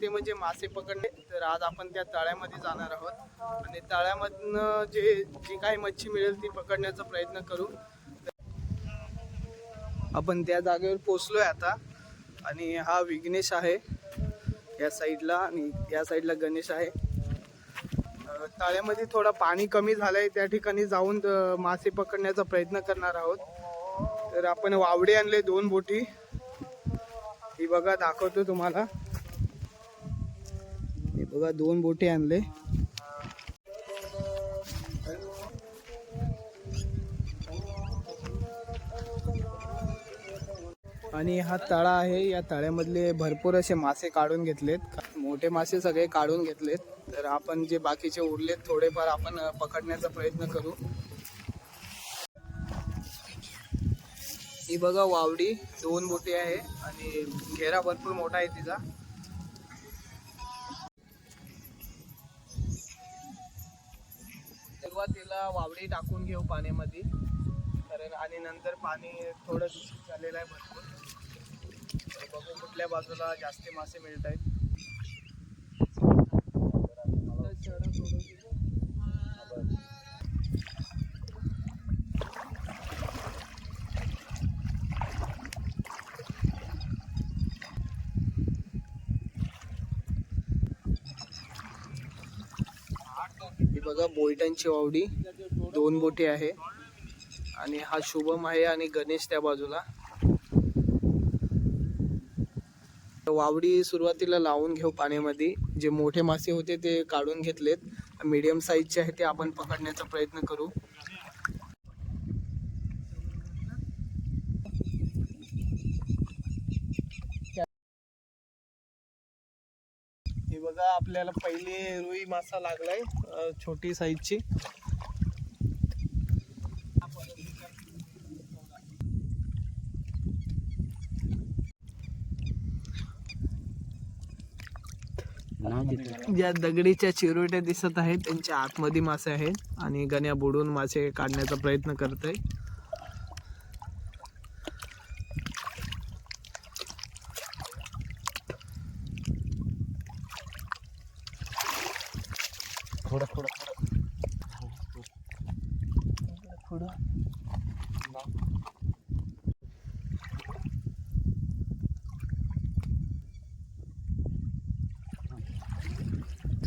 ते म्हणजे मासे पकडणे तर आज आपण त्या तळ्यामध्ये जाणार आहोत. आणि तळ्यामधनं जे जी काही मच्छी मिळेल ती पकडण्याचा प्रयत्न करू. आपण त्या जागेवर पोचलोय आता. आणि हा विघ्नेश आहे. या साईडला आणि या साईडला गणेश आहे. तळ्यामध्ये थोडं पाणी कमी झालंय. त्या ठिकाणी जाऊन मासे पकडण्याचा प्रयत्न करणार आहोत. तर आपण वावडे आणले दोन बोटी. ही बघा दाखवतो तुम्हाला. बघा दोन बोटे आणले. आणि हा तळा आहे या तळ्यामधले भरपूर असे मासे काढून घेतलेत. मोठे मासे सगळे काढून घेतलेत. तर आपण जे बाकीचे उरलेत थोडेफार आपण पकडण्याचा प्रयत्न करू. ही बघा वावडी दोन बोटी आहे आणि घेरा भरपूर मोठा आहे तिचा. सुरुवातीला वावडी टाकून घेऊ पाण्यामध्ये. कारण आणि नंतर पाणी थोडं दूषित झालेलं आहे भरपूर. बघू कुठल्या बाजूला जास्त मासे मिळत आहेत बघा बोलटांची वावडी. दोन बोटी आहे. आणि हा शुभम आहे आणि गणेश त्या बाजूला. वावडी सुरुवातीला लावून घेऊ पाण्यामध्ये. जे मोठे मासे होते ते काढून घेतलेत. मीडियम साईजचे आहे ते आपण पकडण्याचा प्रयत्न करू हे बघा आपल्याला पहिले रुई मासा लागलाय छोटी साईजची. ज्या दगडीच्या चिरोट्या दिसत आहेत त्यांच्या आतमध्ये मासे आहेत आणि गण्या बुडून मासे काढण्याचा प्रयत्न करत आहे थोडं थोडं पुढं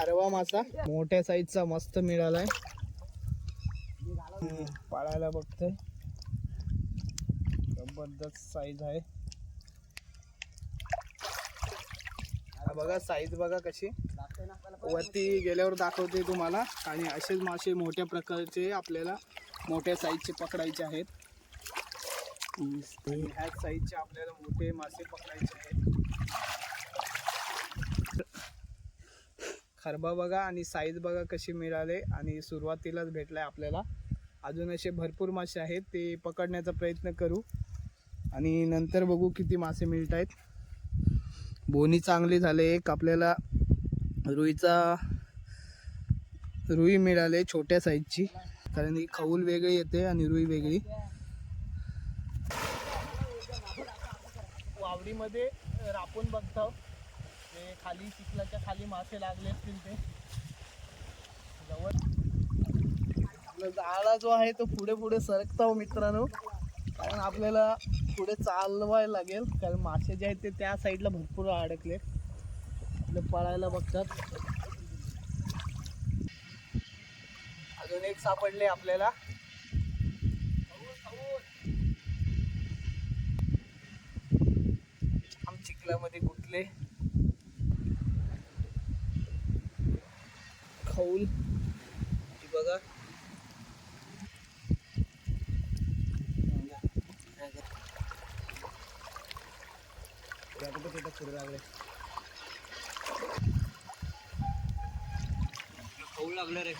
खारवा मासा. मोठ्या साईजचा मस्त मिळालाय. पाळायला बघतोय. जबरदस्त साईज आहे. बघा साईज बघा कशी. वरती गेल्यावर दाखवते तुम्हाला. आणि असेच मासे मोठ्या प्रकारचे आपल्याला मोठ्या साईजचे पकडायचे आहेत. ह्याच साईजचे आपल्याला मोठे मासे पकडायचे आहेत. खरबा बघा आणि साईज बघा कशी मिळाले आणि सुरुवातीलाच भेटलाय आपल्याला. अजून असे भरपूर मासे आहेत ते पकडण्याचा प्रयत्न करू. आणि नंतर बघू किती मासे मिळत आहेत बोनी चांगली झाले एक आपल्याला रुईचा रुई मिळाले छोट्या साईजची कारण ही खऊल वेगळी येते आणि रुई वेगळी. वावडीमध्ये रापून बघतो ते खाली चिखलाच्या खाली मासे लागले असतील ते. जवळ. आपला जाळा जो आहे तो पुढे पुढे सरकता हो मित्रांनो. कारण आपल्याला पुढे चालवायला लागेल. कारण मासे जे आहेत ते त्या साईडला भरपूर अडकले. आपले पळायला बघतात. अजून एक सापडले आपल्याला. आम चिखलामध्ये गुंतले. ही बघा. पुढे लागले खाऊ लागलं रे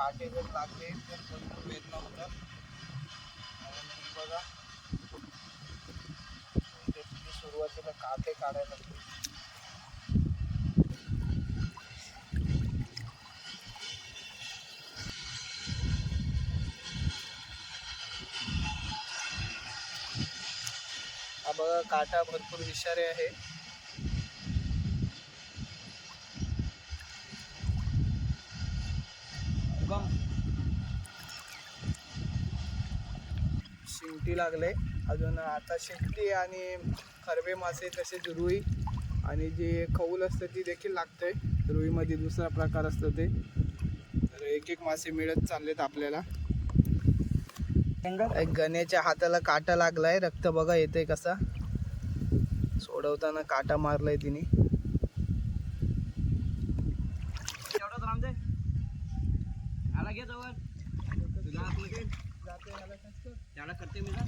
काटे जर लागले तर भरपूर वेदना होतात म्हणून बघा. त्याची सुरुवातीला काटे काढायला हा बघा काटा भरपूर विषारी आहे. शिंगटी लागले. अजून आता शिंगटी आणि खरबे मासे तसेच रुई आणि जे खऊल असतं ती देखील लागते. रुईमध्ये दुसरा प्रकार असतो ते. तर एक एक मासे मिळत चाललेत आपल्याला. गण्याच्या हाताला काटा लागलाय. रक्त बघा येते कसा. सोडवताना काटा मारलाय तिने. आला घे जवळ. त्याला करते मी काय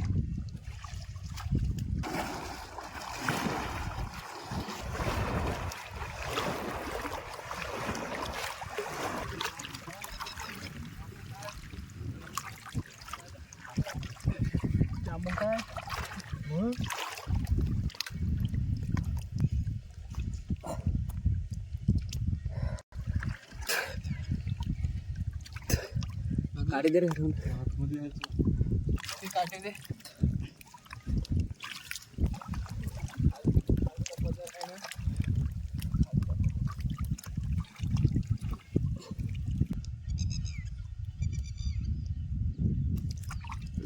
गाडी दे रे काटे दे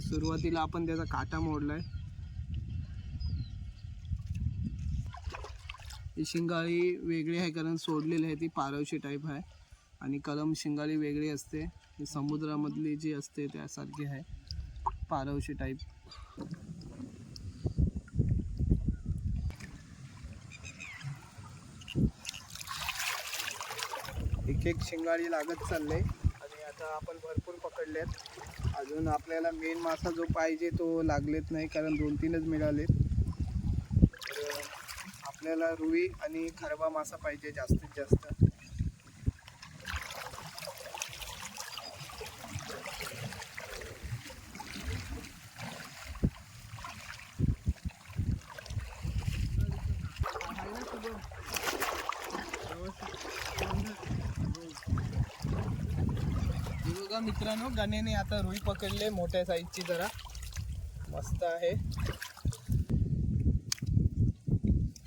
सुरुवातीला आपण त्याचा काटा मोडलाय. ही शिंगाळी वेगळी आहे कारण सोडलेली आहे ती पारवशी टाईप आहे. आणि कलम शिंगाळी वेगळी असते. ही समुद्रामधली जी असते त्यासारखी आहे. पारवशी टाईप एक एक शिंगाळी लागत चालले आणि आता आपण भरपूर पकडलेत. अजून आपल्याला मेन मासा जो पाहिजे तो लागलेत नाही कारण दोन तीनच मिळालेत. तर आपल्याला रुई आणि खरबा मासा पाहिजे जास्तीत जास्त हे बघा मित्रांनो गणेने आता रुई पकडले मोठ्या साईजची जरा. मस्त आहे.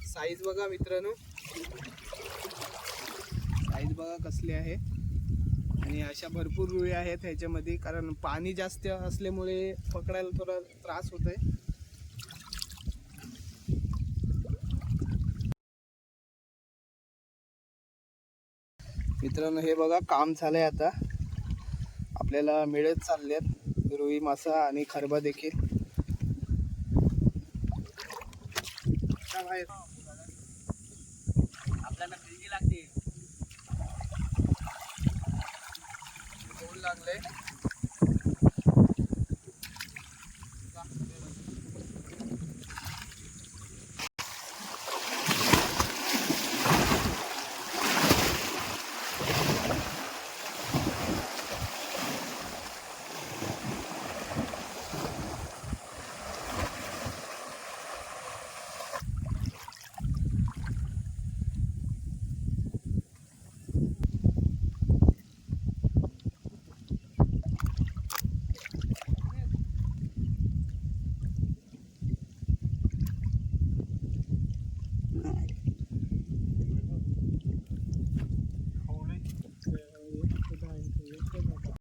साईज बघा मित्रांनो. साईज बघा कसली आहे. आणि अशा भरपूर रुई आहेत ह्याच्यामध्ये कारण पाणी जास्त असल्यामुळे पकडायला थोडा त्रास होतोय. मित्रांनो हे बघा काम झालंय आता. आपल्याला मिळत चालल्यात. रुई मासा आणि खरबा देखील. आपल्याला लागते. लागले.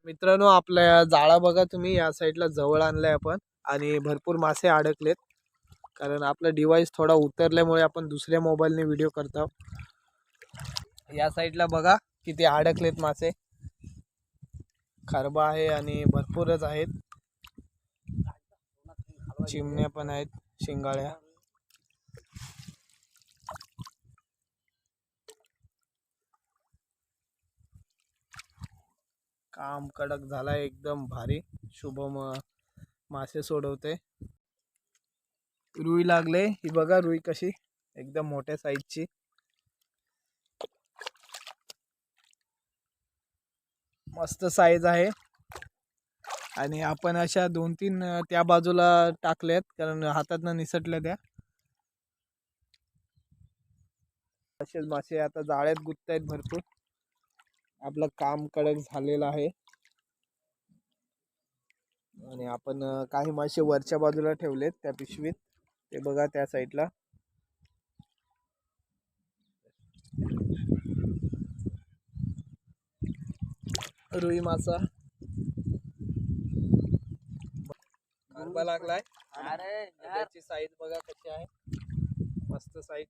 मित्रांनो आपल्या जाळा बघा तुम्ही या साईडला जवळ आणलाय आपण आणि भरपूर मासे अडकलेत. कारण आपला डिवाइस थोडा उतरल्यामुळे आपण दुसऱ्या मोबाईलने व्हिडिओ करतो या साईडला बघा किती अडकलेत मासे. खरबा आहे आणि भरपूरच आहेत. चिमण्या पण आहेत शिंगाळ्या. काम कडक झालाय एकदम भारी. शुभम मासे सोडवते. रुई लागले. ही बघा रुई कशी एकदम मोठ्या साईजची मस्त साईज आहे. आणि आपण अशा दोन तीन त्या बाजूला टाकल्यात कारण हातातनं निसटल्या त्या. असेच मासे आता जाळ्यात आहेत भरपूर. आपलं काम कडक झालेलं आहे. आणि आपण काही मासे वरच्या बाजूला ठेवलेत त्या पिशवीत. ते बघा त्या साईडला. रुई मासा. लागलाय. अरे त्याची साईज बघा कशी आहे. मस्त साईज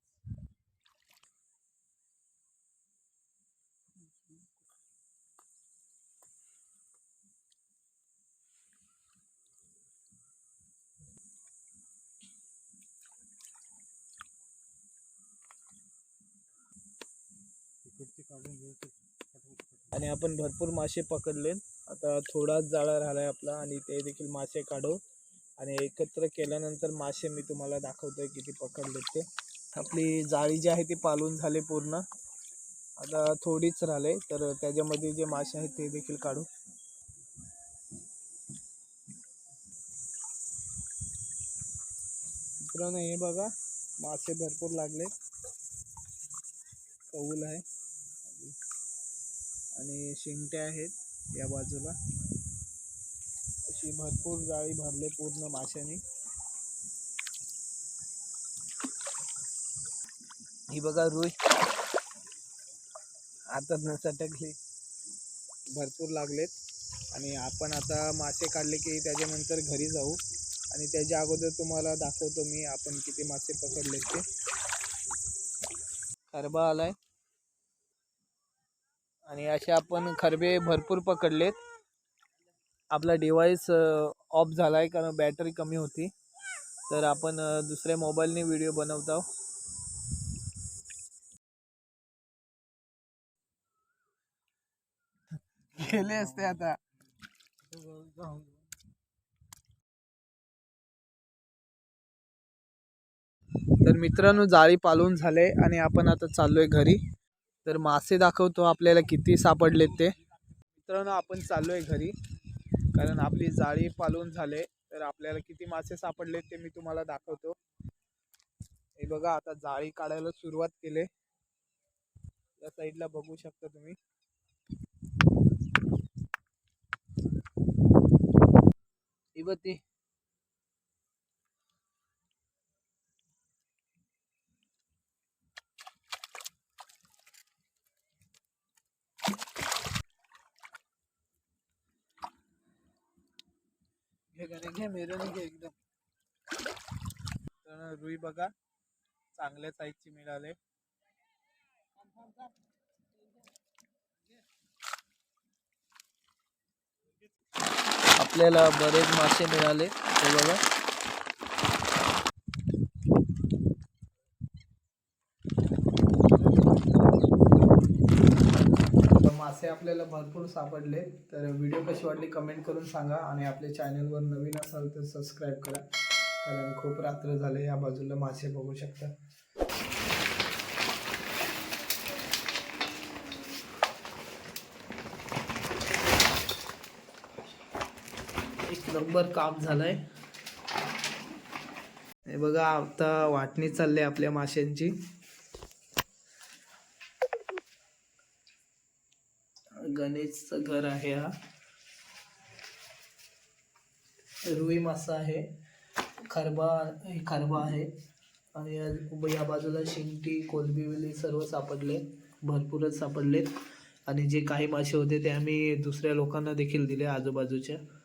आणि आपण भरपूर मासे पकडले. आता थोडाच जाळा राहिलाय आपला आणि ते देखील मासे काढू. आणि एकत्र केल्यानंतर मासे मी तुम्हाला दाखवतोय किती पकडले ते. आपली जाळी जी आहे ती पालून झाली पूर्ण. आता थोडीच राहिले तर त्याच्यामध्ये जे मासे आहेत ते देखील काढू. मित्रांनो हे बघा मासे भरपूर लागले कौल आहे. आणि शिंगट्या आहेत या बाजूला. अशी भरपूर जाळी भरले पूर्ण माशांनी. ही बघा रुई. आता न सटकली भरपूर लागलेत. आणि आपण आता मासे काढले की त्याच्यानंतर घरी जाऊ. आणि त्याच्या अगोदर तुम्हाला दाखवतो मी आपण किती मासे पकडले ते. करबा आलाय. आणि असे आपण खरबे भरपूर पकडलेत. आपला डिव्हाइस ऑफ झाला आहे कारण बॅटरी कमी होती. तर आपण दुसऱ्या मोबाईलने व्हिडिओ बनवत आहोत. गेले असते आता. तर मित्रांनो जाळी पालून झाले आणि आपण आता चाललोय घरी. तर मासे दाखवतो आपल्याला किती सापडलेत ते. मित्रांनो आपण आहे घरी. कारण आपली जाळी पालून झाले. तर आपल्याला किती मासे सापडले ते मी तुम्हाला दाखवतो. हे बघा आता जाळी काढायला सुरुवात केले. या साईडला बघू शकता तुम्ही. ही ती हे घे घे मेरे घे एकदम. तर रुई बघा चांगल्या साईजची मिळाले. आपल्याला बरेच मासे मिळाले हे बघा. आपल्याला भरपूर सापडले. तर व्हिडिओ कशी वाटली कमेंट करून सांगा आणि आपल्या चॅनलवर नवीन असाल तर सबस्क्राईब करा. कारण खूप रात्र झाले या बाजूला मासे बघू शकता. एक नंबर काम झालंय. हे बघा आता वाटणी चालली आपल्या माशांची. गणेशचं घर आहे हा. रुई मासा आहे. खरबा हे खरबा आहे. आणि या- बाजूला शिंगटी कोलबी विली सर्व सापडले. भरपूरच सापडलेत. आणि जे काही मासे होते ते आम्ही दुसऱ्या लोकांना देखील दिले आजूबाजूच्या